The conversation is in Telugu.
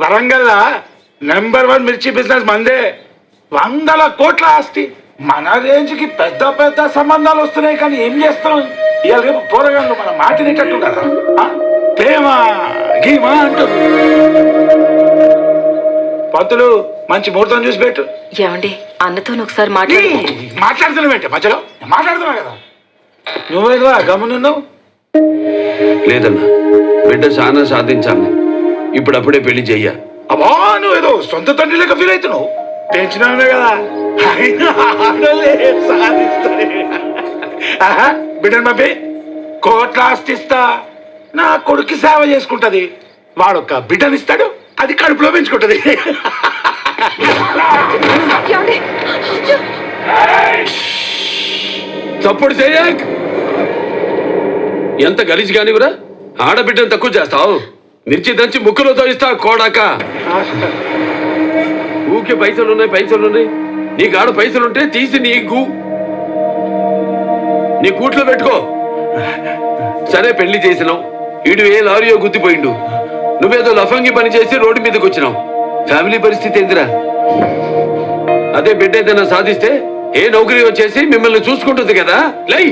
వరంగల్ నెంబర్ వన్ మిర్చి బిజినెస్ మందే. వందల కోట్ల ఆస్తి. మన రేంజ్కి పెద్ద పెద్ద సంబంధాలు వస్తున్నాయి కానీ ఏం చేస్తాం? ఇవాళ రేపు పోరగాళ్ళు మన మాటిని కట్టుంటారా ఆ? ప్రేమ గీమా అంటారు పంతులు మంచి ముహూర్తం చూసి పెట్టు. ఏమండి అన్నతో ఒకసారి మాట్లాడి. మాట్లాడుతున్నావేంటి మధ్యలో? మాట్లాడుతున్నా కదా. నువ్వేదా గమనున్నావు లేదన్నా బిడ్డ చాలా సాధించాలి. ఇప్పుడప్పుడే పెళ్ళి చెయ్య. అబ్బా నువ్వేదో సొంత తండ్రి లెక్క ఫీల్ అవుతున్నావు? పెంచినామే కదా. బిడ్డను పంపి కోట్ల ఆస్తి ఇస్తా నా కొడుకు సేవ చేసుకుంటది. వాడొక్క బిడ్డనిస్తాడు అది కడుపులో పెంచుకుంటది? చప్పుడు చేయక్. ఎంత గలీజ్ కానివరా ఆడబిడ్డను తక్కువ చేస్తావు. మిర్చి దంచి ముక్కులో తోయిస్తా కోడాక. ఊకే పైసలు ఉన్నాయి పైసలు ఉన్నాయి నీ కాడ పైసలుంటే తీసి నీ గు నీ కూట్లో పెట్టుకో. సరే పెళ్ళి చేసినావు ఈడు ఏ లారీయో గుద్దిపోయిండు. నువ్వేదో లఫంగి పని చేసి రోడ్డు మీదకి వచ్చినావు. ఫ్యామిలీ పరిస్థితి ఏందిరా? అదే బిడ్డ ఏదైనా సాధిస్తే ఏ నౌకరీ వచ్చేసి మిమ్మల్ని చూసుకుంటుంది కదా? లై